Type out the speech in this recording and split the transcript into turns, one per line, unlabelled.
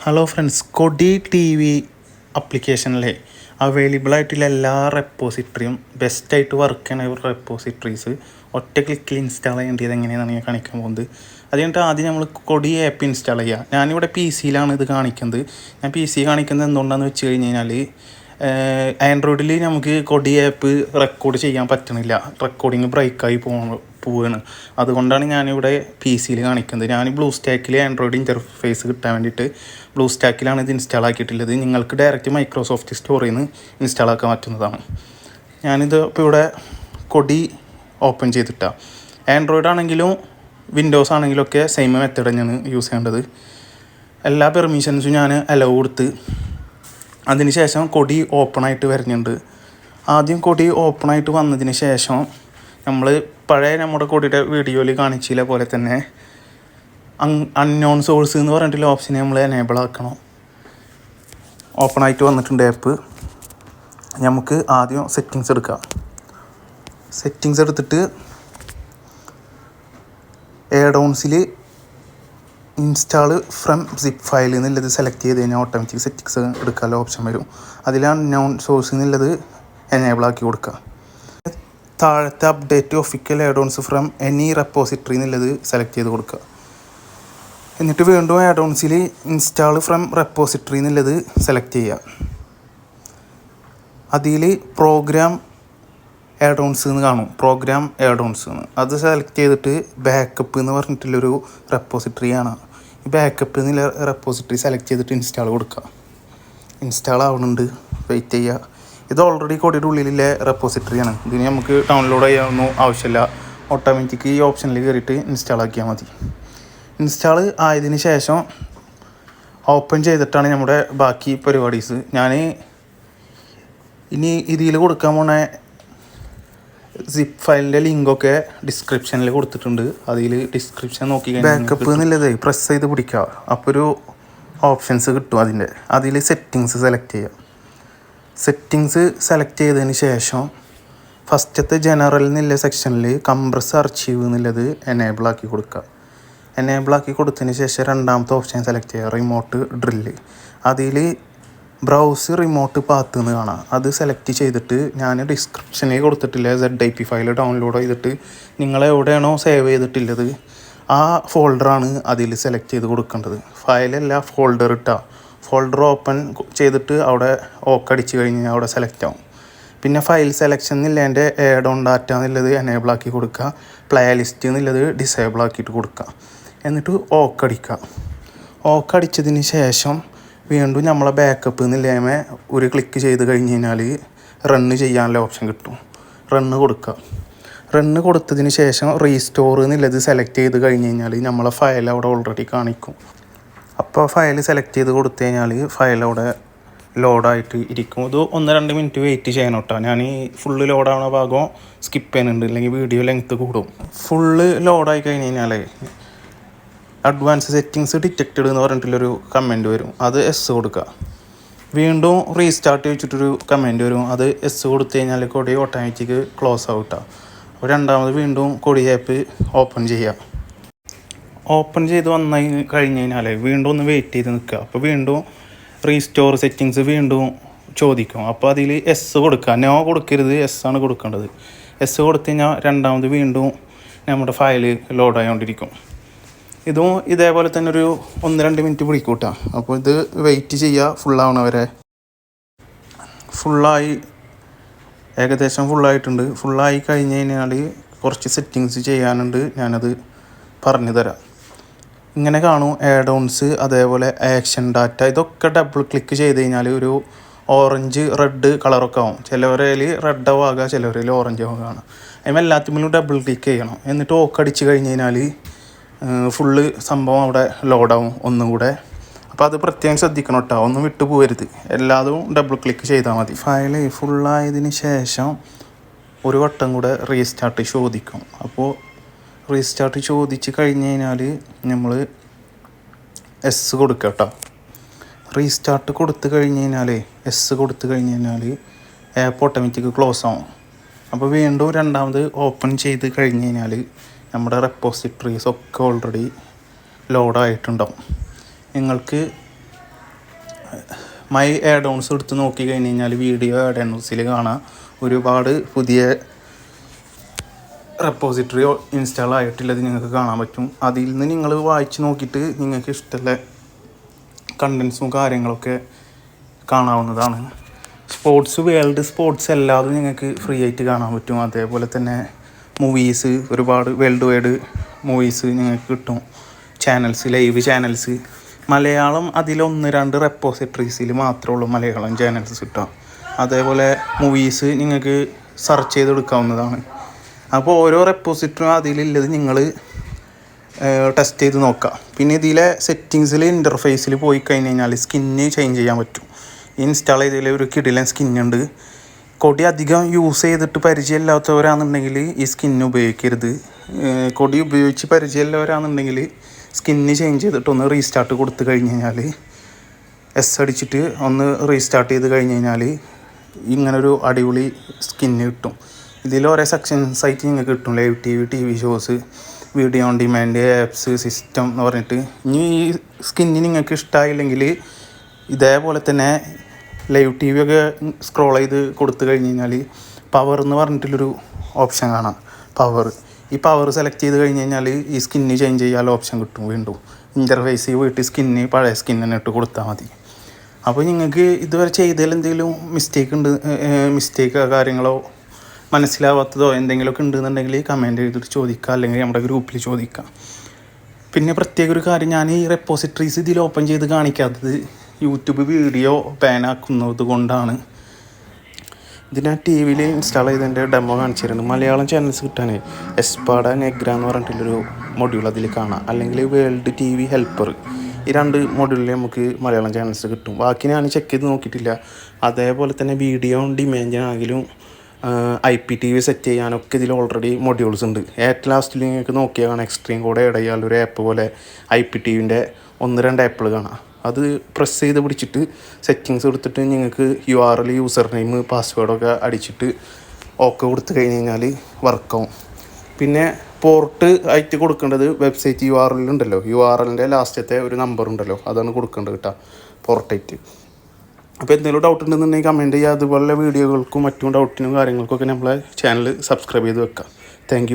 Hello friends Kodi T V അപ്ലിക്കേഷനിലെ available ആയിട്ടുള്ള എല്ലാ റെപ്പോസിറ്ററിയും ബെസ്റ്റായിട്ട് work ചെയ്യുന്ന റെപ്പോസിറ്ററീസ് ഒറ്റ ക്ലിക്കിൽ ഇൻസ്റ്റാൾ ചെയ്യേണ്ടത് എങ്ങനെയാണെന്ന് ഞാൻ കാണിക്കാൻ പോകുന്നത്. അത് കഴിഞ്ഞിട്ട് ആദ്യം നമ്മൾ കൊടി ആപ്പ് ഇൻസ്റ്റാൾ ചെയ്യുക. ഞാനിവിടെ പി സിയിലാണ് ഇത് കാണിക്കുന്നത്. ഞാൻ പി സി കാണിക്കുന്നത് എന്തുകൊണ്ടാണെന്ന് വെച്ച് കഴിഞ്ഞ് കഴിഞ്ഞാൽ ആൻഡ്രോയിഡിൽ നമുക്ക് കൊടി ആപ്പ് റെക്കോർഡ് ചെയ്യാൻ പറ്റണില്ല. റെക്കോർഡിങ് ബ്രേക്കായി പോകണം പോവുകയാണ് അതുകൊണ്ടാണ് ഞാനിവിടെ പി സിയിൽ കാണിക്കുന്നത്. ഞാൻ ബ്ലൂ സ്റ്റാക്കിൽ ആൻഡ്രോയിഡ് ഇന്റർഫേസ് കിട്ടാൻ വേണ്ടിയിട്ട് ബ്ലൂ സ്റ്റാക്കിലാണ് ഇത് ഇൻസ്റ്റാൾ ആക്കിയിട്ടുള്ളത്. നിങ്ങൾക്ക് ഡയറക്റ്റ് മൈക്രോസോഫ്റ്റ് സ്റ്റോറിൽ നിന്ന് ഇൻസ്റ്റാൾ ആക്കാൻ പറ്റുന്നതാണ്. ഞാനിത് ഇപ്പോൾ ഇവിടെ കൊടി ഓപ്പൺ ചെയ്തിട്ടാണ് ആൻഡ്രോയിഡ് ആണെങ്കിലും വിൻഡോസ് ആണെങ്കിലും ഒക്കെ സെയിം മെത്തേഡ് ഞാൻ യൂസ് ചെയ്യേണ്ടത്. എല്ലാ പെർമിഷൻസും ഞാൻ അലോ കൊടുത്ത് അതിനുശേഷം കൊടി ഓപ്പണായിട്ട് വരുന്നുണ്ട്. ആദ്യം കൊടി ഓപ്പണായിട്ട് വന്നതിന് ശേഷം നമ്മൾ പഴയ നമ്മുടെ കൂടിയിട്ട് വീഡിയോയിൽ കാണിച്ചില്ല പോലെ തന്നെ അൺനോൺ സോഴ്സ് എന്ന് പറഞ്ഞിട്ടുള്ള ഓപ്ഷനെ നമ്മൾ എനേബിൾ ആക്കണം. ഓപ്പൺ ആയിട്ട് വന്നിട്ടുണ്ട് ആപ്പ് നമുക്ക് ആദ്യം സെറ്റിങ്സ് എടുക്കാം. സെറ്റിങ്സ് എടുത്തിട്ട് എയർഡോൺസിൽ ഇൻസ്റ്റാൾ ഫ്രം സിപ്പ് ഫയൽ എന്നുള്ളത് സെലക്ട് ചെയ്ത് കഴിഞ്ഞാൽ ഓട്ടോമാറ്റിക് സെറ്റിങ്സ് എടുക്കാനുള്ള ഓപ്ഷൻ വരും. അതിലാണ് നോൺ സോഴ്സ് എന്നുള്ളത് എനേബിൾ ആക്കി കൊടുക്കുക താഴത്തെ update official addons from any repository എന്നുള്ളത് സെലക്ട് ചെയ്ത് കൊടുക്കുക. എന്നിട്ട് വീണ്ടും ആഡോൺസിൽ ഇൻസ്റ്റാൾ ഫ്രം റെപ്പോസിറ്ററി എന്നുള്ളത് സെലക്ട് ചെയ്യുക. അതിൽ പ്രോഗ്രാം ആഡോൺസ് എന്ന് കാണും. പ്രോഗ്രാം ആഡോൺസ് എന്ന് അത് സെലക്ട് ചെയ്തിട്ട് ബാക്കപ്പ് എന്ന് പറഞ്ഞിട്ടുള്ളൊരു റെപ്പോസിറ്ററി ആണ്. ഈ ബാക്കപ്പ് എന്നുള്ള റെപ്പോസിറ്ററി സെലക്ട് ചെയ്തിട്ട് ഇൻസ്റ്റാൾ കൊടുക്കുക. ഇൻസ്റ്റാൾ ആവുന്നുണ്ട് വെയിറ്റ് ചെയ്യുക ഇത് ഓൾറെഡി കോടിയുടെ ഉള്ളിലെ റെപ്പോസിറ്ററിയാണ് ഇതിന് നമുക്ക് ഡൗൺലോഡ് ചെയ്യാനൊന്നും ആവശ്യമില്ല. ഓട്ടോമാറ്റിക് ഈ ഓപ്ഷനിൽ കയറിയിട്ട് ഇൻസ്റ്റാൾ ആക്കിയാൽ മതി. ഇൻസ്റ്റാൾ ആയതിന് ശേഷം ഓപ്പൺ ചെയ്തിട്ടാണ് നമ്മുടെ ബാക്കി പരിപാടീസ്. ഞാൻ ഇനി ഇതിൽ കൊടുക്കാൻ പോണ സിപ്പ് ഫയലിന്റെ ലിങ്കൊക്കെ ഡിസ്ക്രിപ്ഷനിൽ കൊടുത്തിട്ടുണ്ട്. അതിൽ ഡിസ്ക്രിപ്ഷൻ നോക്കി ബാക്കപ്പ് എന്നുള്ളത് പ്രസ് ചെയ്ത് പിടിക്കുക അപ്പോൾ ഒരു ഓപ്ഷൻസ് കിട്ടും അതിന്റെ അതിൽ സെറ്റിങ്സ് സെലക്ട് ചെയ്യുക സെറ്റിങ്സ് സെലക്ട് ചെയ്തതിന് ശേഷം ഫസ്റ്റത്തെ ജനറൽ എന്നുള്ള സെക്ഷനിൽ കംപ്രസ് അർച്ചീവ് എന്നുള്ളത് എനേബിൾ ആക്കി കൊടുക്കുക എനേബിൾ ആക്കി കൊടുത്തതിന് ശേഷം രണ്ടാമത്തെ ഓപ്ഷൻ സെലക്ട് ചെയ്യുക റിമോട്ട് ഡ്രില്ല് അതിൽ ബ്രൗസ് റിമോട്ട് പാത്ത് എന്ന് കാണാം. അത് സെലക്ട് ചെയ്തിട്ട് ഞാൻ ഡിസ്ക്രിപ്ഷനിൽ കൊടുത്തിട്ടില്ല Z I P file download ചെയ്തിട്ട് നിങ്ങൾ എവിടെയാണോ സേവ് ചെയ്തിട്ടുള്ളത് ആ ഫോൾഡറാണ് അതിൽ സെലക്ട് ചെയ്ത് കൊടുക്കേണ്ടത്. ഫയലല്ല ഫോൾഡർ ഇട്ടാൽ ഫോൾഡർ ഓപ്പൺ ചെയ്തിട്ട് അവിടെ ഓക്ക് അടിച്ച് കഴിഞ്ഞ് അവിടെ സെലക്ട് ആവും. പിന്നെ ഫയൽ സെലക്ഷൻ എന്നില്ല എന്റെ ഓൺ ഡാറ്റ എന്നുള്ളത് എനേബിൾ ആക്കി കൊടുക്കുക പ്ലേ ലിസ്റ്റ് എന്നുള്ളത് ഡിസേബിൾ ആക്കിയിട്ട് കൊടുക്കുക എന്നിട്ട് ഓക്ക് അടിക്കുക ഓക്ക് അടിച്ചതിന് ശേഷം വീണ്ടും നമ്മളെ ബാക്കപ്പ് എന്നുള്ളമേ ഒരു ക്ലിക്ക് ചെയ്ത് കഴിഞ്ഞ് കഴിഞ്ഞാൽ റണ്ണ് ചെയ്യാനുള്ള ഓപ്ഷൻ കിട്ടും. റണ്ണ് കൊടുക്കുക റണ്ണ് കൊടുത്തതിന് ശേഷം റീസ്റ്റോർ എന്നുള്ളത് സെലക്ട് ചെയ്ത് കഴിഞ്ഞ് കഴിഞ്ഞാൽ നമ്മളെ ഫയൽ അവിടെ ഓൾറെഡി കാണിക്കും. അപ്പോൾ ഫയൽ സെലക്ട് ചെയ്ത് കൊടുത്തു കഴിഞ്ഞാൽ ഫയൽ അവിടെ ലോഡായിട്ട് ഇരിക്കും. ഇത് ഒന്ന് രണ്ട് മിനിറ്റ് വെയിറ്റ് ചെയ്യണം കേട്ടോ ഞാൻ ഈ ഫുള്ള് ലോഡാവുന്ന ഭാഗം സ്കിപ്പ് ചെയ്യുന്നുണ്ട്. അല്ലെങ്കിൽ വീഡിയോ ലെങ്ത്ത് കൂടും. ഫുള്ള് ലോഡായി കഴിഞ്ഞ് കഴിഞ്ഞാൽ അഡ്വാൻസ് സെറ്റിങ്സ് ഡിറ്റക്റ്റഡ് എന്ന് പറഞ്ഞിട്ടുള്ളൊരു കമന്റ് വരും. അത് എസ് കൊടുക്കുക വീണ്ടും റീസ്റ്റാർട്ട് വെച്ചിട്ടൊരു കമന്റ് വരും. അത് എസ് കൊടുത്തു കഴിഞ്ഞാൽ കൊടി ഓട്ടോമാറ്റിക് ക്ലോസ് ആവും അപ്പോൾ രണ്ടാമത് വീണ്ടും കൊടി ആപ്പ് ഓപ്പൺ ചെയ്യുക ഓപ്പൺ ചെയ്ത് വന്ന കഴിഞ്ഞ് കഴിഞ്ഞാൽ വീണ്ടും ഒന്ന് വെയിറ്റ് ചെയ്ത് നിൽക്കുക അപ്പോൾ വീണ്ടും റീസ്റ്റോർ സെറ്റിങ്സ് വീണ്ടും ചോദിക്കും. അപ്പോൾ അതിൽ എസ് കൊടുക്കുക നോ കൊടുക്കരുത്. എസ് ആണ് കൊടുക്കേണ്ടത്. എസ് കൊടുത്തു കഴിഞ്ഞാൽ രണ്ടാമത് വീണ്ടും നമ്മുടെ ഫയൽ ലോഡ് ഇതും ഇതേപോലെ തന്നെ ഒരു ഒന്ന് രണ്ട് മിനിറ്റ് പിടിക്കൂട്ടാ. അപ്പോൾ ഇത് വെയിറ്റ് ചെയ്യുക ഫുള്ളാവണവരെ ഫുള്ളായി ഏകദേശം ഫുള്ളായിട്ടുണ്ട് ഫുള്ളായി കഴിഞ്ഞ് കഴിഞ്ഞാൽ കുറച്ച് സെറ്റിങ്സ് ചെയ്യാനുണ്ട്. ഞാനത് പറഞ്ഞു തരാം ഇങ്ങനെ കാണും ഏഡോൺസ് അതേപോലെ ആക്ഷൻ ഡാറ്റ ഇതൊക്കെ ഡബിൾ ക്ലിക്ക് ചെയ്ത് കഴിഞ്ഞാൽ ഒരു ഓറഞ്ച് റെഡ് കളറൊക്കെ ആവും. ചിലവരേൽ റെഡ് ആവുക ചിലവരിൽ ഓറഞ്ച് ആവുകയാണ് അതിന് എല്ലാത്തിലും ഡബിൾ ക്ലിക്ക് ചെയ്യണം. എന്നിട്ട് ഓക്ക് അടിച്ച് കഴിഞ്ഞ് കഴിഞ്ഞാൽ ഫുള്ള് സംഭവം അവിടെ ലോഡാവും ഒന്നും കൂടെ. അപ്പോൾ അത് പ്രത്യേകം ശ്രദ്ധിക്കണം കേട്ടോ ഒന്നും വിട്ടു പോകരുത് എല്ലാതും ഡബിൾ ക്ലിക്ക് ചെയ്താൽ മതി. ഫയൽ ഫുള്ളായതിന് ശേഷം ഒരു വട്ടം കൂടെ റീസ്റ്റാർട്ട് ചോദിക്കും. അപ്പോൾ റീസ്റ്റാർട്ട് ചോദിച്ച് കഴിഞ്ഞ് കഴിഞ്ഞാൽ നമ്മൾ എസ് കൊടുക്കുക കേട്ടോ. റീസ്റ്റാർട്ട് കൊടുത്തു കഴിഞ്ഞ് കഴിഞ്ഞാൽ എസ് കൊടുത്തു കഴിഞ്ഞ് കഴിഞ്ഞാൽ ആപ്പ് ഓട്ടോമാറ്റിക് ക്ലോസ് ആവും. അപ്പോൾ വീണ്ടും രണ്ടാമത് ഓപ്പൺ ചെയ്ത് കഴിഞ്ഞ് കഴിഞ്ഞാൽ നമ്മുടെ റെപ്പോസിറ്ററീസ് ഒക്കെ ഓൾറെഡി ലോഡായിട്ടുണ്ടാവും നിങ്ങൾക്ക് മൈ ആഡ് ഓൺസ് എടുത്ത് നോക്കി കഴിഞ്ഞ് കഴിഞ്ഞാൽ വീഡിയോ ആഡ് ഓൺസിൽ കാണാം. ഒരുപാട് പുതിയ റെപ്പോസിറ്ററി ഇൻസ്റ്റാൾ ആയിട്ടില്ലത് നിങ്ങൾക്ക് കാണാൻ പറ്റും. അതിൽ നിന്ന് നിങ്ങൾ വായിച്ച് നോക്കിയിട്ട് നിങ്ങൾക്ക് ഇഷ്ടമുള്ള കണ്ടൻസും കാര്യങ്ങളൊക്കെ കാണാവുന്നതാണ്. സ്പോർട്സ് വേൾഡ് സ്പോർട്സ് എല്ലാതും നിങ്ങൾക്ക് ഫ്രീ ആയിട്ട് കാണാൻ പറ്റും. അതേപോലെ തന്നെ മൂവീസ് ഒരുപാട് വേൾഡ് വൈഡ് മൂവീസ് നിങ്ങൾക്ക് കിട്ടും. ചാനൽസ് ലൈവ് ചാനൽസ് മലയാളം അതിലൊന്ന് രണ്ട് റെപ്പോസിറ്ററീസിൽ മാത്രമേ ഉള്ളൂ മലയാളം ചാനൽസ് കിട്ടുക അതേപോലെ മൂവീസ് നിങ്ങൾക്ക് സെർച്ച് ചെയ്തെടുക്കാവുന്നതാണ്. അപ്പോൾ ഓരോ റെപ്പോസിറ്ററും അതിലുള്ളത് നിങ്ങൾ ടെസ്റ്റ് ചെയ്ത് നോക്കുക പിന്നെ ഇതിലെ സെറ്റിങ്സിൽ ഇന്റർഫേസിൽ പോയി കഴിഞ്ഞ് കഴിഞ്ഞാൽ സ്കിന്ന് ചേഞ്ച് ചെയ്യാൻ പറ്റും. ഇൻസ്റ്റാൾ ചെയ്തതിൽ ഒരു കിടിലൻ സ്കിന്നുണ്ട് കൊടി അധികം യൂസ് ചെയ്തിട്ട് പരിചയമില്ലാത്തവരാണെന്നുണ്ടെങ്കിൽ ഈ സ്കിന്ന് ഉപയോഗിക്കരുത്. കൊടി ഉപയോഗിച്ച് പരിചയമുള്ളവരാണെന്നുണ്ടെങ്കിൽ സ്കിന്ന് ചേഞ്ച് ചെയ്തിട്ട് ഒന്ന് റീസ്റ്റാർട്ട് കൊടുത്തു കഴിഞ്ഞ് കഴിഞ്ഞാൽ എസ് അടിച്ചിട്ട് ഒന്ന് റീസ്റ്റാർട്ട് ചെയ്ത് കഴിഞ്ഞ് കഴിഞ്ഞാൽ ഇങ്ങനൊരു അടിപൊളി സ്കിന്ന് കിട്ടും. ഇതിൽ ഓരോ സെക്ഷൻസ് ആയിട്ട് നിങ്ങൾക്ക് കിട്ടും. Live T V T V shows video on demand apps system എന്ന് പറഞ്ഞിട്ട്. ഇനി ഈ സ്കിന്നിന് നിങ്ങൾക്ക് ഇഷ്ടമായില്ലെങ്കിൽ ഇതേപോലെ തന്നെ ലൈവ് ടി വി ഒക്കെ സ്ക്രോൾ ചെയ്ത് കൊടുത്തു കഴിഞ്ഞ് കഴിഞ്ഞാൽ പവർ എന്ന് പറഞ്ഞിട്ടുള്ളൊരു ഓപ്ഷൻ കാണാം. പവർ ഈ പവർ സെലക്ട് ചെയ്ത് കഴിഞ്ഞ് കഴിഞ്ഞാൽ ഈ സ്കിന്ന് ചേഞ്ച് ചെയ്യാനുള്ള ഓപ്ഷൻ കിട്ടും വീണ്ടും. ഇന്റർഫേസ് പോയിട്ട് സ്കിന്ന് പഴയ സ്കിന്ന് തന്നെ ഇട്ട് കൊടുത്താൽ മതി. അപ്പോൾ നിങ്ങൾക്ക് ഇതുവരെ ചെയ്തതിൽ എന്തെങ്കിലും മിസ്റ്റേക്ക് ഉണ്ട് മിസ്റ്റേക്കോ കാര്യങ്ങളോ മനസ്സിലാവാത്തതോ എന്തെങ്കിലുമൊക്കെ ഉണ്ടെന്നുണ്ടെങ്കിൽ കമന്റ് ചെയ്തിട്ട് ചോദിക്കുക അല്ലെങ്കിൽ നമ്മുടെ ഗ്രൂപ്പിൽ ചോദിക്കാം പിന്നെ പ്രത്യേക ഒരു കാര്യം ഞാൻ ഈ റെപ്പോസിറ്ററീസ് ഇതിൽ ഓപ്പൺ ചെയ്ത് കാണിക്കാത്തത് യൂട്യൂബ് വീഡിയോ പാനാക്കുന്നത് കൊണ്ടാണ്. കൊണ്ടാണ് ഞാൻ ടി വിയിൽ ഇൻസ്റ്റാൾ ചെയ്തതിന്റെ ഡെമോ കാണിച്ചു തരുന്നുണ്ട് മലയാളം ചാനൽസ് കിട്ടാനേ. എസ്പാഡ നെഗ്ര എന്ന് പറഞ്ഞിട്ടുള്ളൊരു മൊഡ്യൂൾ അതിൽ കാണാം. അല്ലെങ്കിൽ വേൾഡ് ടി വി ഹെൽപ്പർ ഈ രണ്ട് മൊഡ്യൂളിൽ നമുക്ക് മലയാളം ചാനൽസ് കിട്ടും. ബാക്കി ഞാൻ ചെക്ക് ചെയ്ത് നോക്കിയിട്ടില്ല. അതേപോലെ തന്നെ video ഡിമാൻഡിനാണെങ്കിലും I P T V set ചെയ്യാനൊക്കെ ഇതിൽ ഓൾറെഡി മൊഡ്യൂൾസ് ഉണ്ട്. ഏറ്റവും ലാസ്റ്റിൽ നിങ്ങൾക്ക് നോക്കിയാണ് എക്സ്ട്രീം കൂടെ ഇടയാൽ ഒരു ആപ്പ് പോലെ ഐ പി ടി വിന്റെ ഒന്ന് രണ്ട് ആപ്പിൾ കാണാം. അത് പ്രസ് ചെയ്ത് പിടിച്ചിട്ട് സെറ്റിങ്സ് കൊടുത്തിട്ട് നിങ്ങൾക്ക് U R L user name പാസ്വേഡൊക്കെ അടിച്ചിട്ട് ഓക്കെ കൊടുത്തു കഴിഞ്ഞ് കഴിഞ്ഞാൽ വർക്കാവും പിന്നെ പോർട്ട് ആയിട്ട് കൊടുക്കേണ്ടത് വെബ്സൈറ്റ് യു ആർ എൽ ഉണ്ടല്ലോ. യു ആർ എല്ലിന്റെ ലാസ്റ്റത്തെ ഒരു നമ്പർ ഉണ്ടല്ലോ. അതാണ് കൊടുക്കേണ്ടത് കേട്ടോ പോർട്ടായിട്ട് അപ്പോൾ എന്തെങ്കിലും ഡൗട്ട് ഉണ്ടെന്നുണ്ടെങ്കിൽ കമന്റ് ചെയ്യുക. അതുപോലുള്ള വീഡിയോകൾക്കും മറ്റും ഡൗട്ടിനും കാര്യങ്ങൾക്കൊക്കെ നമ്മളെ ചാനൽ സബ്സ്ക്രൈബ് ചെയ്ത് വെക്കാം താങ്ക്